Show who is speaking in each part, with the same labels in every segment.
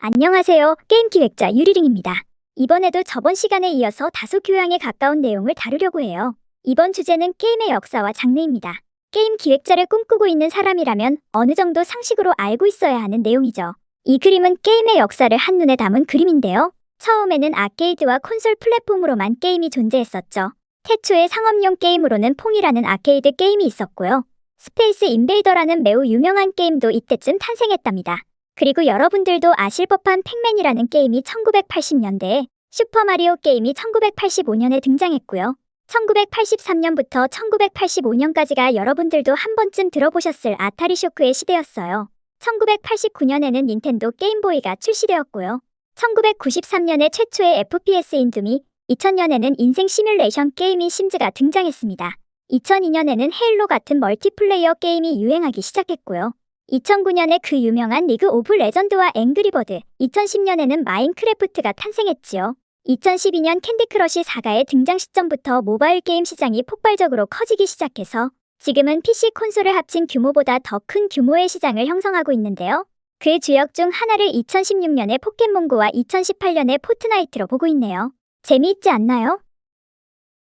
Speaker 1: 안녕하세요. 게임 기획자 유리링입니다. 이번에도 저번 시간에 이어서 다소 교양에 가까운 내용을 다루려고 해요. 이번 주제는 게임의 역사와 장르입니다. 게임 기획자를 꿈꾸고 있는 사람이라면 어느 정도 상식으로 알고 있어야 하는 내용이죠. 이 그림은 게임의 역사를 한눈에 담은 그림인데요. 처음에는 아케이드와 콘솔 플랫폼으로만 게임이 존재했었죠. 태초의 상업용 게임으로는 퐁이라는 아케이드 게임이 있었고요. 스페이스 인베이더라는 매우 유명한 게임도 이때쯤 탄생했답니다. 그리고 여러분들도 아실 법한 팩맨이라는 게임이 1980년대에 슈퍼마리오 게임이 1985년에 등장했고요. 1983년부터 1985년까지가 여러분들도 한 번쯤 들어보셨을 아타리 쇼크의 시대였어요. 1989년에는 닌텐도 게임보이가 출시되었고요. 1993년에 최초의 FPS인 둠이, 2000년에는 인생 시뮬레이션 게임인 심즈가 등장했습니다. 2002년에는 헤일로 같은 멀티플레이어 게임이 유행하기 시작했고요. 2009년에 그 유명한 리그 오브 레전드와 앵그리버드, 2010년에는 마인크래프트가 탄생했지요. 2012년 캔디크러쉬 4가의 등장 시점부터 모바일 게임 시장이 폭발적으로 커지기 시작해서 지금은 PC 콘솔을 합친 규모보다 더 큰 규모의 시장을 형성하고 있는데요. 그 주역 중 하나를 2016년에 포켓몬고와 2018년에 포트나이트로 보고 있네요. 재미있지 않나요?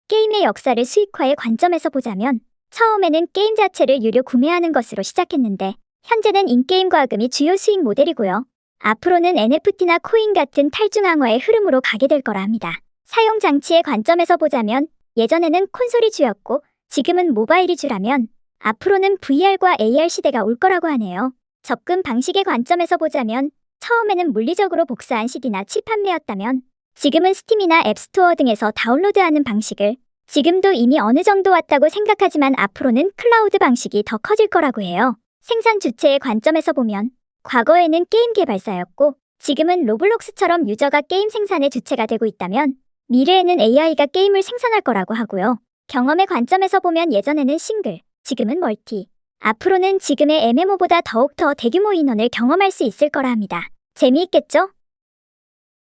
Speaker 1: 게임의 역사를 수익화의 관점에서 보자면 처음에는 게임 자체를 유료 구매하는 것으로 시작했는데 현재는 인게임 과금이 주요 수익 모델이고요. 앞으로는 NFT나 코인 같은 탈중앙화의 흐름으로 가게 될 거라 합니다. 사용 장치의 관점에서 보자면 예전에는 콘솔이 주였고 지금은 모바일이 주라면 앞으로는 VR과 AR 시대가 올 거라고 하네요. 접근 방식의 관점에서 보자면 처음에는 물리적으로 복사한 CD나 칩 판매였다면 지금은 스팀이나 앱스토어 등에서 다운로드하는 방식을 지금도 이미 어느 정도 왔다고 생각하지만 앞으로는 클라우드 방식이 더 커질 거라고 해요. 생산 주체의 관점에서 보면 과거에는 게임 개발사였고 지금은 로블록스처럼 유저가 게임 생산의 주체가 되고 있다면 미래에는 AI가 게임을 생산할 거라고 하고요. 경험의 관점에서 보면 예전에는 싱글, 지금은 멀티, 앞으로는 지금의 MMO보다 더욱 더 대규모 인원을 경험할 수 있을 거라 합니다. 재미있겠죠?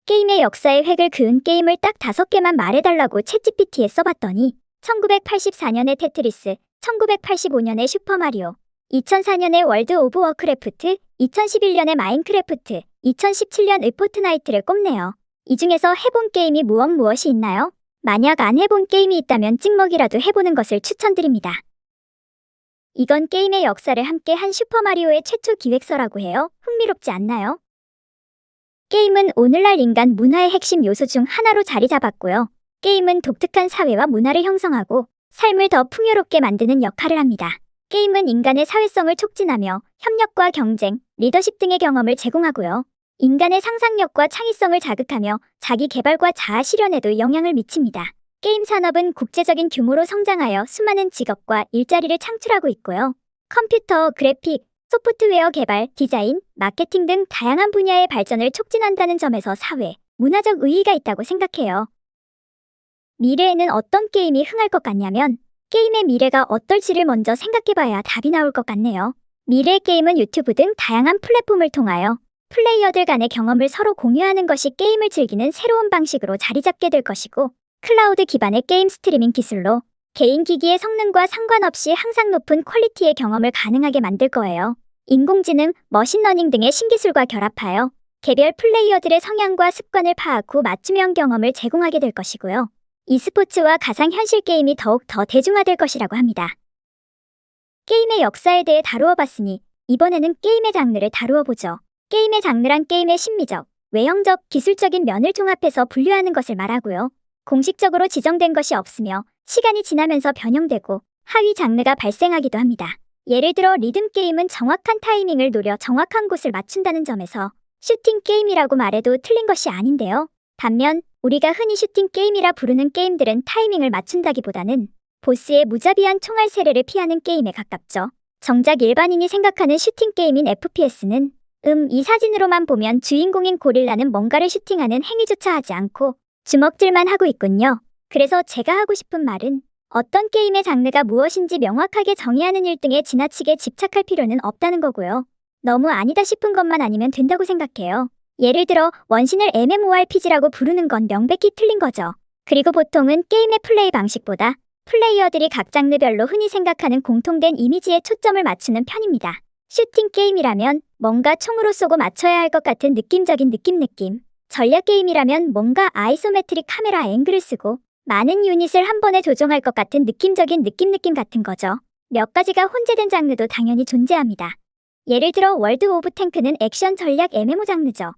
Speaker 1: 게임의 역사의 획을 그은 게임을 딱 다섯 개만 말해달라고 챗GPT에 써봤더니 1984년의 테트리스, 1985년의 슈퍼마리오, 2004년의 월드 오브 워크래프트, 2011년의 마인크래프트, 2017년의 포트나이트를 꼽네요. 이 중에서 해본 게임이 무엇 무엇이 있나요? 만약 안 해본 게임이 있다면 찍먹이라도 해보는 것을 추천드립니다. 이건 게임의 역사를 함께 한 슈퍼마리오의 최초 기획서라고 해요. 흥미롭지 않나요? 게임은 오늘날 인간 문화의 핵심 요소 중 하나로 자리 잡았고요. 게임은 독특한 사회와 문화를 형성하고 삶을 더 풍요롭게 만드는 역할을 합니다. 게임은 인간의 사회성을 촉진하며 협력과 경쟁, 리더십 등의 경험을 제공하고요. 인간의 상상력과 창의성을 자극하며 자기 개발과 자아 실현에도 영향을 미칩니다. 게임 산업은 국제적인 규모로 성장하여 수많은 직업과 일자리를 창출하고 있고요. 컴퓨터, 그래픽, 소프트웨어 개발, 디자인, 마케팅 등 다양한 분야의 발전을 촉진한다는 점에서 사회, 문화적 의의가 있다고 생각해요. 미래에는 어떤 게임이 흥할 것 같냐면 게임의 미래가 어떨지를 먼저 생각해봐야 답이 나올 것 같네요. 미래 게임은 유튜브 등 다양한 플랫폼을 통하여 플레이어들 간의 경험을 서로 공유하는 것이 게임을 즐기는 새로운 방식으로 자리 잡게 될 것이고 클라우드 기반의 게임 스트리밍 기술로 개인 기기의 성능과 상관없이 항상 높은 퀄리티의 경험을 가능하게 만들 거예요. 인공지능, 머신러닝 등의 신기술과 결합하여 개별 플레이어들의 성향과 습관을 파악 후 맞춤형 경험을 제공하게 될 것이고요. E스포츠와 가상현실 게임이 더욱 더 대중화될 것이라고 합니다. 게임의 역사에 대해 다루어 봤으니 이번에는 게임의 장르를 다루어 보죠. 게임의 장르란 게임의 심미적, 외형적, 기술적인 면을 종합해서 분류하는 것을 말하고요. 공식적으로 지정된 것이 없으며 시간이 지나면서 변형되고 하위 장르가 발생하기도 합니다. 예를 들어 리듬 게임은 정확한 타이밍을 노려 정확한 곳을 맞춘다는 점에서 슈팅 게임이라고 말해도 틀린 것이 아닌데요. 반면 우리가 흔히 슈팅 게임이라 부르는 게임들은 타이밍을 맞춘다기보다는 보스의 무자비한 총알 세례를 피하는 게임에 가깝죠. 정작 일반인이 생각하는 슈팅 게임인 FPS는 음, 이 사진으로만 보면 주인공인 고릴라는 뭔가를 슈팅하는 행위조차 하지 않고 주먹질만 하고 있군요. 그래서 제가 하고 싶은 말은 어떤 게임의 장르가 무엇인지 명확하게 정의하는 일 등에 지나치게 집착할 필요는 없다는 거고요. 너무 아니다 싶은 것만 아니면 된다고 생각해요. 예를 들어 원신을 MMORPG라고 부르는 건 명백히 틀린 거죠. 그리고 보통은 게임의 플레이 방식보다 플레이어들이 각 장르별로 흔히 생각하는 공통된 이미지에 초점을 맞추는 편입니다. 슈팅 게임이라면 뭔가 총으로 쏘고 맞춰야 할 것 같은 느낌적인 느낌 느낌. 전략 게임이라면 뭔가 아이소메트릭 카메라 앵글을 쓰고 많은 유닛을 한 번에 조종할 것 같은 느낌적인 느낌 느낌 같은 거죠. 몇 가지가 혼재된 장르도 당연히 존재합니다. 예를 들어 월드 오브 탱크는 액션 전략 MMO 장르죠.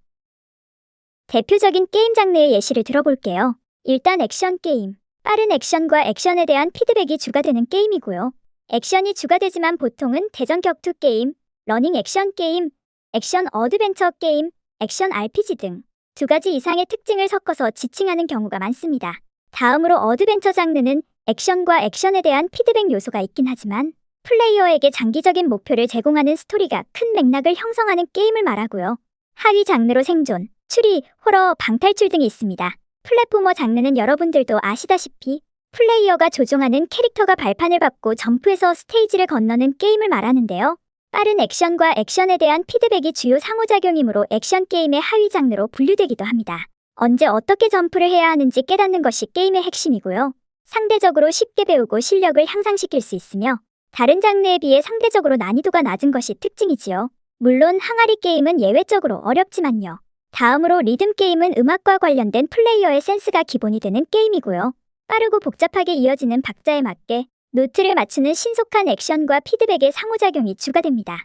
Speaker 1: 대표적인 게임 장르의 예시를 들어볼게요. 일단 액션 게임. 빠른 액션과 액션에 대한 피드백이 주가 되는 게임이고요. 액션이 주가 되지만 보통은 대전 격투 게임, 러닝 액션 게임, 액션 어드벤처 게임, 액션 RPG 등 두 가지 이상의 특징을 섞어서 지칭하는 경우가 많습니다. 다음으로 어드벤처 장르는 액션과 액션에 대한 피드백 요소가 있긴 하지만 플레이어에게 장기적인 목표를 제공하는 스토리가 큰 맥락을 형성하는 게임을 말하고요. 하위 장르로 생존, 추리, 호러, 방탈출 등이 있습니다. 플랫포머 장르는 여러분들도 아시다시피 플레이어가 조종하는 캐릭터가 발판을 밟고 점프해서 스테이지를 건너는 게임을 말하는데요. 빠른 액션과 액션에 대한 피드백이 주요 상호작용이므로 액션 게임의 하위 장르로 분류되기도 합니다. 언제 어떻게 점프를 해야 하는지 깨닫는 것이 게임의 핵심이고요. 상대적으로 쉽게 배우고 실력을 향상시킬 수 있으며 다른 장르에 비해 상대적으로 난이도가 낮은 것이 특징이지요. 물론 항아리 게임은 예외적으로 어렵지만요. 다음으로 리듬 게임은 음악과 관련된 플레이어의 센스가 기본이 되는 게임이고요. 빠르고 복잡하게 이어지는 박자에 맞게 노트를 맞추는 신속한 액션과 피드백의 상호작용이 주가됩니다.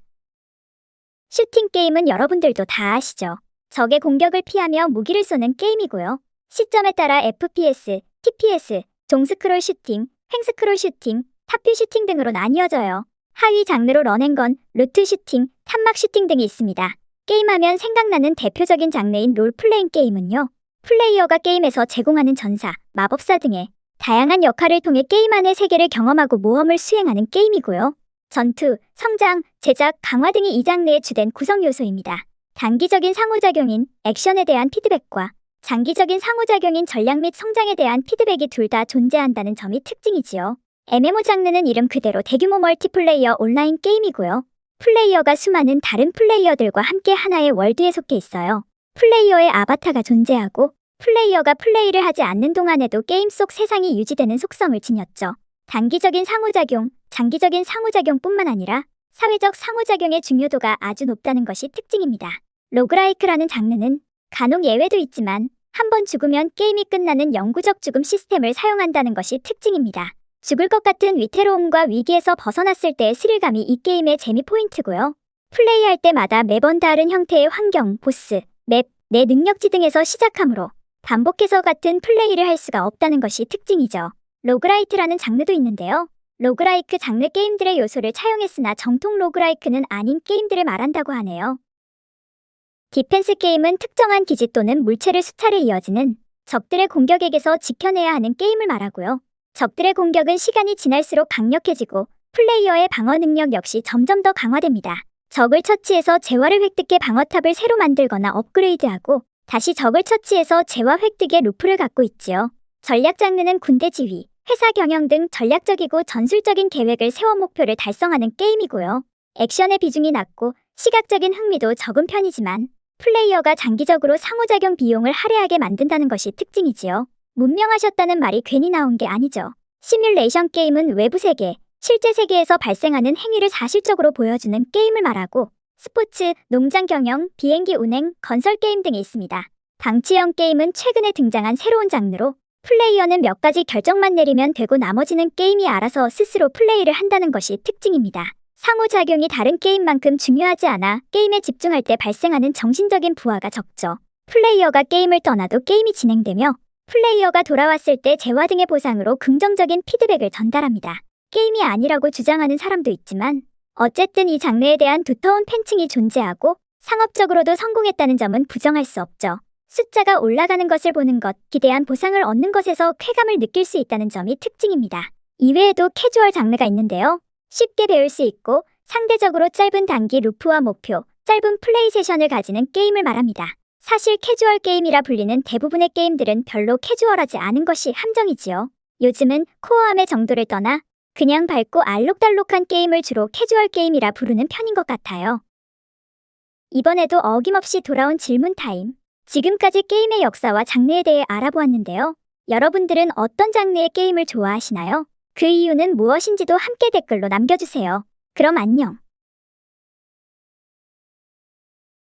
Speaker 1: 슈팅 게임은 여러분들도 다 아시죠? 적의 공격을 피하며 무기를 쏘는 게임이고요. 시점에 따라 FPS, TPS, 종스크롤 슈팅, 횡스크롤 슈팅, 탑뷰 슈팅 등으로 나뉘어져요. 하위 장르로 런앤건, 루트 슈팅, 탄막 슈팅 등이 있습니다. 게임하면 생각나는 대표적인 장르인 롤플레잉 게임은요. 플레이어가 게임에서 제공하는 전사, 마법사 등의 다양한 역할을 통해 게임 안의 세계를 경험하고 모험을 수행하는 게임이고요. 전투, 성장, 제작, 강화 등이 이 장르의 주된 구성 요소입니다. 단기적인 상호작용인 액션에 대한 피드백과 장기적인 상호작용인 전략 및 성장에 대한 피드백이 둘 다 존재한다는 점이 특징이지요. MMO 장르는 이름 그대로 대규모 멀티플레이어 온라인 게임이고요. 플레이어가 수많은 다른 플레이어들과 함께 하나의 월드에 속해 있어요. 플레이어의 아바타가 존재하고 플레이어가 플레이를 하지 않는 동안에도 게임 속 세상이 유지되는 속성을 지녔죠. 단기적인 상호작용, 장기적인 상호작용뿐만 아니라 사회적 상호작용의 중요도가 아주 높다는 것이 특징입니다. 로그라이크라는 장르는 간혹 예외도 있지만 한 번 죽으면 게임이 끝나는 영구적 죽음 시스템을 사용한다는 것이 특징입니다. 죽을 것 같은 위태로움과 위기에서 벗어났을 때의 스릴감이 이 게임의 재미 포인트고요. 플레이할 때마다 매번 다른 형태의 환경, 보스, 맵, 내 능력치 등에서 시작하므로 반복해서 같은 플레이를 할 수가 없다는 것이 특징이죠. 로그라이트라는 장르도 있는데요. 로그라이크 장르 게임들의 요소를 차용했으나 정통 로그라이크는 아닌 게임들을 말한다고 하네요. 디펜스 게임은 특정한 기지 또는 물체를 수차례 이어지는 적들의 공격에게서 지켜내야 하는 게임을 말하고요. 적들의 공격은 시간이 지날수록 강력해지고 플레이어의 방어 능력 역시 점점 더 강화됩니다. 적을 처치해서 재화를 획득해 방어탑을 새로 만들거나 업그레이드하고 다시 적을 처치해서 재화 획득의 루프를 갖고 있지요. 전략 장르는 군대 지휘, 회사 경영 등 전략적이고 전술적인 계획을 세워 목표를 달성하는 게임이고요. 액션의 비중이 낮고 시각적인 흥미도 적은 편이지만 플레이어가 장기적으로 상호작용 비용을 할애하게 만든다는 것이 특징이지요. 문명하셨다는 말이 괜히 나온 게 아니죠. 시뮬레이션 게임은 외부 세계, 실제 세계에서 발생하는 행위를 사실적으로 보여주는 게임을 말하고 스포츠, 농장 경영, 비행기 운행, 건설 게임 등이 있습니다. 방치형 게임은 최근에 등장한 새로운 장르로 플레이어는 몇 가지 결정만 내리면 되고 나머지는 게임이 알아서 스스로 플레이를 한다는 것이 특징입니다. 상호작용이 다른 게임만큼 중요하지 않아 게임에 집중할 때 발생하는 정신적인 부하가 적죠. 플레이어가 게임을 떠나도 게임이 진행되며 플레이어가 돌아왔을 때 재화 등의 보상으로 긍정적인 피드백을 전달합니다. 게임이 아니라고 주장하는 사람도 있지만 어쨌든 이 장르에 대한 두터운 팬층이 존재하고 상업적으로도 성공했다는 점은 부정할 수 없죠. 숫자가 올라가는 것을 보는 것, 기대한 보상을 얻는 것에서 쾌감을 느낄 수 있다는 점이 특징입니다. 이외에도 캐주얼 장르가 있는데요. 쉽게 배울 수 있고 상대적으로 짧은 단기 루프와 목표, 짧은 플레이 세션을 가지는 게임을 말합니다. 사실 캐주얼 게임이라 불리는 대부분의 게임들은 별로 캐주얼하지 않은 것이 함정이지요. 요즘은 코어함의 정도를 떠나 그냥 밝고 알록달록한 게임을 주로 캐주얼 게임이라 부르는 편인 것 같아요. 이번에도 어김없이 돌아온 질문 타임. 지금까지 게임의 역사와 장르에 대해 알아보았는데요. 여러분들은 어떤 장르의 게임을 좋아하시나요? 그 이유는 무엇인지도 함께 댓글로 남겨주세요. 그럼 안녕.